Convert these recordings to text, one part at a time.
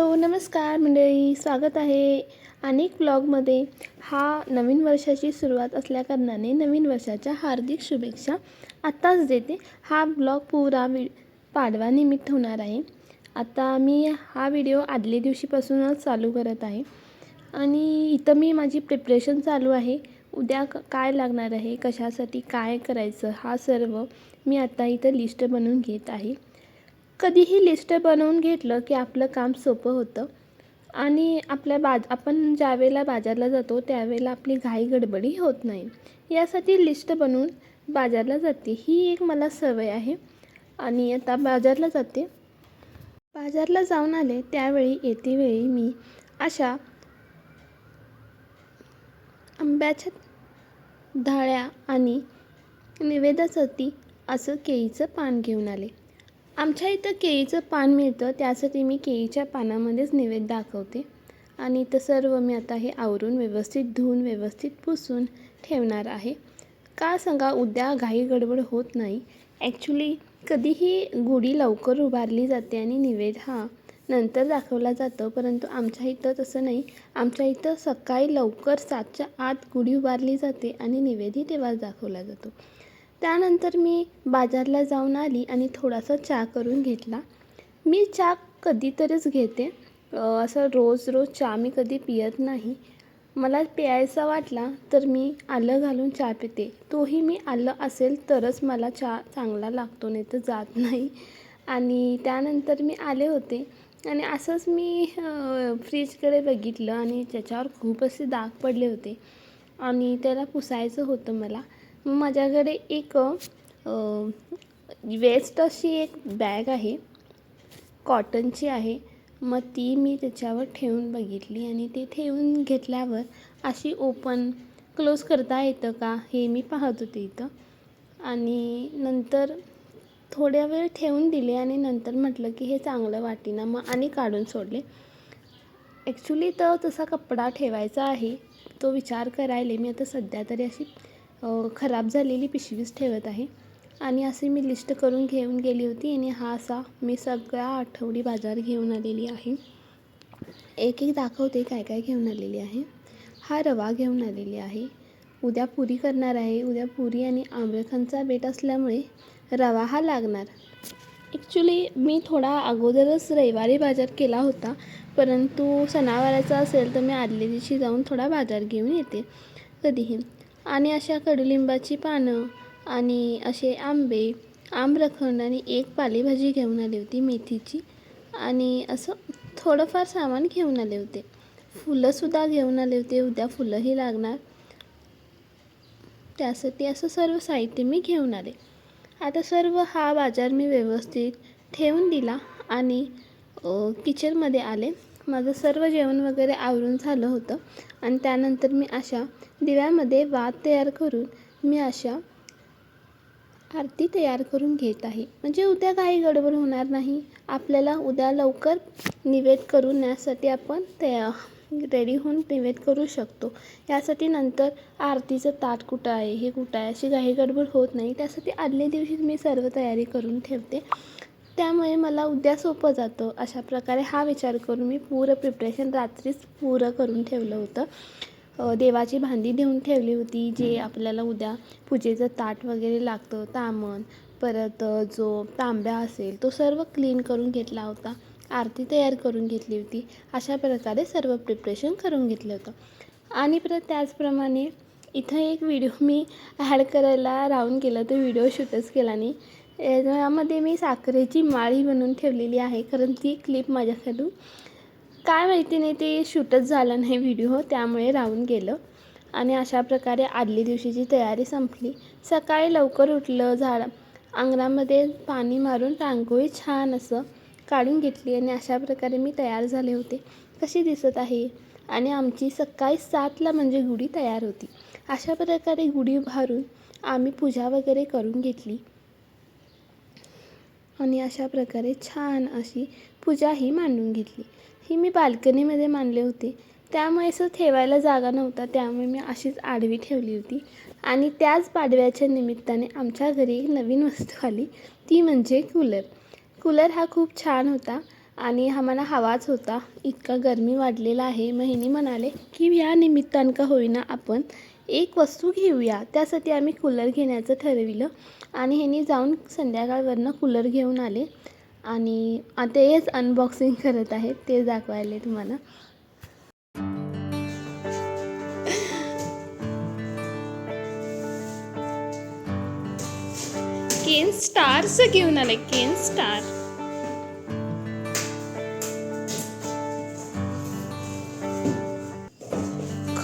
Hello नमस्कार मंडळी. स्वागत आहे अनेक ब्लॉगमध्ये. हा नवीन वर्षाची सुरुवात असल्याकारणाने नवीन वर्षाच्या हार्दिक शुभेच्छा आत्ताच देते. हा ब्लॉग पुरा वि पाडवानिमित्त होणार आहे. आता मी हा व्हिडिओ आदल्या दिवशीपासूनच चालू करत आहे. आणि इथं मी माझी प्रिपरेशन चालू आहे. उद्या काय लागणार आहे? कशासाठी काय करायचं? हा सर्व मी आता इथं लिस्ट बनवून घेत आहे. कधीही लिस्ट बनवून घेतलं की आपलं काम सोपं होतं. आणि आपल्या बाज आपण ज्यावेळेला बाजारला जातो त्यावेळेला आपली घाई गडबडी होत नाही. यासाठी लिस्ट बनवून बाजारला जाते. ही एक मला सवय आहे. आणि आता बाजारला जाते. बाजारला जाऊन आले त्यावेळी येते वेळी मी अशा आंब्याच्या धाळ्या आणि निवेदासाठी असं केळीचं पान घेऊन आले. आमच्या इथं केळीचं पान मिळतं त्यासाठी मी केळीच्या पानामध्येच नैवेद्य दाखवते. आणि इथं सर्व मी आता हे आवरून व्यवस्थित धुवून व्यवस्थित पुसून ठेवणार आहे. का सांगा उद्या घाई गडबड होत नाही. ॲक्च्युली कधीही गुढी लवकर उभारली जाते आणि निवेद हा नंतर दाखवला जातो. परंतु आमच्या इथं तसं नाही. आमच्या इथं सकाळी लवकर सातच्या आत गुढी उभारली जाते आणि निवेदही तेव्हाच दाखवला जातो. त्यानंतर मी बाजारला जाऊन आली आणि थोडासा चहा करून घेतला. मी चहा कधीतरीच घेते. असं रोज रोज चहा मी कधी पियत नाही. मला प्यायचा वाटला तर मी आलं घालून चहा पिते. तोही मी आलं असेल तरच मला चहा चांगला लागतो नाही तर जात नाही. आणि त्यानंतर मी आले होते आणि असंच मी फ्रीजकडे बघितलं आणि त्याच्यावर खूप असे दाग पडले होते आणि त्याला पुसायचं होतं मला. माझ्याकडे एक वेस्ट अशी एक बॅग आहे. कॉटनची आहे. मग ती मी त्याच्यावर ठेवून बघितली आणि ते ठेवून घेतल्यावर अशी ओपन क्लोज करता येतं का हे मी पाहत होते इथं. आणि नंतर थोड्या वेळ ठेवून दिले आणि नंतर म्हटलं की हे चांगलं वाटेना मग आणि काढून सोडले. ॲक्च्युली तर तसा कपडा ठेवायचा आहे. तो विचार करायला मी. आता सध्या तरी अशी खराब झालेली पिशवीच ठेवत आहे. आणि असे मी लिस्ट करून घेऊन गेली होती. आणि हा असा मी सगळ्या आठवडी बाजार घेऊन आलेली आहे. एक एक दाखवते काय काय घेऊन आलेली आहे. हा रवा घेऊन आलेली आहे. उद्या पुरी करणार आहे. उद्या पुरी आणि आंबेखांचा बेट असल्यामुळे रवा हा लागणार. ॲक्च्युली मी थोडा अगोदरच रविवारी बाजार केला होता. परंतु सणावाराचा असेल तर मी आदल्या दिवशी जाऊन थोडा बाजार घेऊन येते. कधीही. आणि अशा कडुलिंबाची पानं आणि असे आंबे आम्रखंड आणि एक पालेभाजी घेऊन आली होती मेथीची. आणि असं थोडंफार सामान घेऊन आले होते. फुलंसुद्धा घेऊन आले होते. उद्या फुलंही लागणार. त्यासाठी असं सर्व साहित्य मी घेऊन आले. आता सर्व हा बाजार मी व्यवस्थित ठेवून दिला आणि किचनमध्ये आले. माझं सर्व जेवण वगैरे आवरून झालं होतं. आणि त्यानंतर मी अशा दिव्यामध्ये वात तयार करून मी अशा आरती तयार करून घेत आहे. म्हणजे उद्या काही गडबड होणार नाही. आपल्याला उद्या लवकर निवेद करून यासाठी आपण तया रेडी होऊन निवेद करू शकतो. यासाठी नंतर आरतीचं ताट कुठं आहे हे कुठं आहे अशी काही गडबड होत नाही. त्यासाठी आदल्या दिवशी मी सर्व तयारी करून ठेवते. त्यामुळे मला उद्या सोपं जातं. अशा प्रकारे हा विचार करून मी पुरं प्रिपरेशन रात्रीच पुरं करून ठेवलं होतं. देवाची भांडी देऊन ठेवली होती जे आपल्याला उद्या पूजेचं ताट वगैरे लागतं तामण परत जो तांब्या असेल तो सर्व क्लीन करून घेतला होता. आरती तयार करून घेतली होती. अशा प्रकारे सर्व प्रिपरेशन करून घेतलं होतं. आणि परत त्याचप्रमाणे इथं एक व्हिडिओ मी ॲड करायला राहून गेलं तर व्हिडिओ शूटच केला नाही. यामध्ये मी साखरेची माळी बनवून ठेवलेली आहे. कारण ती क्लिप माझ्याकडून काय माहिती नाही ते शूटच झालं नाही व्हिडिओ त्यामुळे राहून गेलं. आणि अशा प्रकारे आदल्या दिवशीची तयारी संपली. सकाळी लवकर उठलं झाड अंगणामध्ये पाणी मारून रांगोळी छान असं काढून घेतली आणि अशा प्रकारे मी तयार झाले होते. कशी दिसत आहे? आणि आमची सकाळी सातला म्हणजे गुढी तयार होती. अशा प्रकारे गुढी उभारून आम्ही पूजा वगैरे करून घेतली. आणि अशा प्रकारे छान अशी पूजा ही मांडून घेतली. ही मी बाल्कनीमध्ये मांडले होते. त्यामुळे असं ठेवायला जागा नव्हता त्यामुळे मी अशीच आडवी ठेवली होती. आणि त्याच पाडव्याच्या निमित्ताने आमच्या घरी एक नवीन वस्तू आली ती म्हणजे कूलर. कूलर हा खूप छान होता आणि आम्हाला हवाच होता. इतका गरमी वाढलेला आहे मग म्हणाले की या निमित्तानं का होईना आपण एक वस्तू घेऊया. त्यासाठी आम्ही कूलर घेण्याचं ठरविलं. आणि ह्यांनी जाऊन संध्याकाळवरनं कूलर घेऊन आले. आणि आता हेच अनबॉक्सिंग करत आहेत. ते दाखवायले तुम्हाला. केन स्टार्स घेऊन आले. Ken star.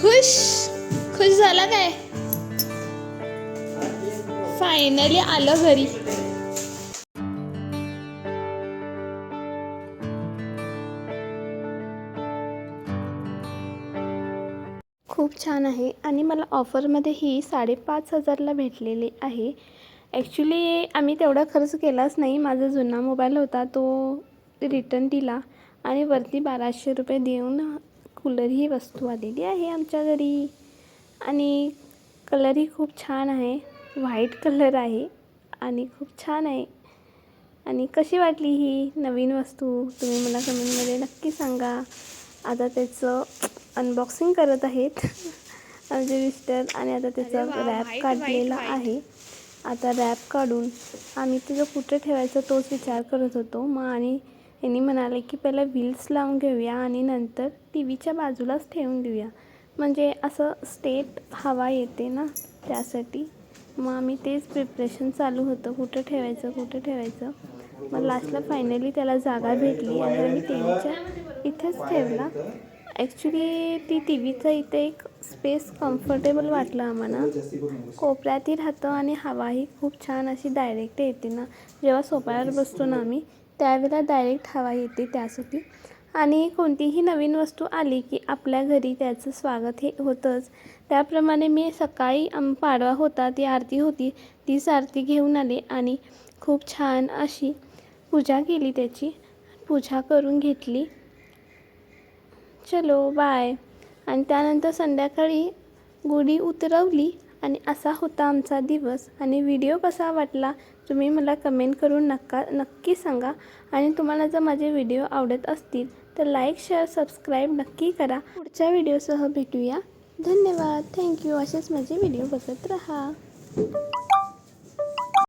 खुश? झाला काय? फायनली आलं घरी. खूप छान आहे. आणि मला ऑफरमध्ये ही साडेपाच हजारला भेटलेली आहे. ॲक्च्युली आम्ही तेवढा खर्च केलाच नाही. माझा जुना मोबाईल होता तो रिटर्न दिला. आणि वरती बाराशे रुपये देऊन कूलर ही वस्तू आलेली आहे आमच्या घरी. आणि कलरही खूप छान आहे. व्हाईट कलर आहे आणि खूप छान आहे. आणि कशी वाटली ही नवीन वस्तू? तुम्ही मला कमेंटमध्ये नक्की सांगा. आता त्याचं अनबॉक्सिंग करत आहेत. आमचे मिस्टर आणि आता त्याचा रॅप काढलेला आहे. आता रॅप काढून आम्ही तिथं कुठे ठेवायचं तोच विचार करत होतो. मग आणि यांनी म्हणाले की पहिला व्हील्स लावून घेऊया आणि नंतर टी व्हीच्या बाजूलाच ठेवून देऊया. म्हणजे असं स्टेट हवा येते ना त्यासाठी. मग आम्ही तेच प्रिपरेशन चालू होतं. कुठं ठेवायचं कुठं ठेवायचं. मग लास्टला फायनली त्याला जागा भेटली आणि आम्ही टी व्हीच्या इथेच ठेवला. ॲक्च्युली ती टी व्हीचं इथे एक स्पेस कम्फर्टेबल वाटलं आम्हाला. कोपऱ्यातही राहतं आणि हवाही खूप छान अशी डायरेक्ट येते ना. जेव्हा सोफ्यावर बसतो ना आम्ही त्यावेळेला डायरेक्ट हवा येते त्यासाठी. आणि कोणतीही नवीन वस्तू आली की आपल्या घरी त्याचं स्वागत हे होतंच. त्याप्रमाणे मी सकाळी आम पाडवा होता ती आरती होती तीच आरती घेऊन आले आणि खूप छान अशी पूजा केली त्याची. पूजा करून घेतली. चलो बाय आणि त्यानंतर संध्याकाळी गुढी उतरवली आणि असा होता आमचा दिवस. आणि व्हिडिओ कसा वाटला तुम्ही मला कमेंट करून नक्का नक्की सांगा. आणि तुम्हाला जर माझे व्हिडिओ आवडत असतील तर लाईक शेअर सबस्क्राईब नक्की करा. पुढच्या व्हिडिओसह भेटूया. धन्यवाद. थँक्यू असेच माझे व्हिडिओ बघत राहा.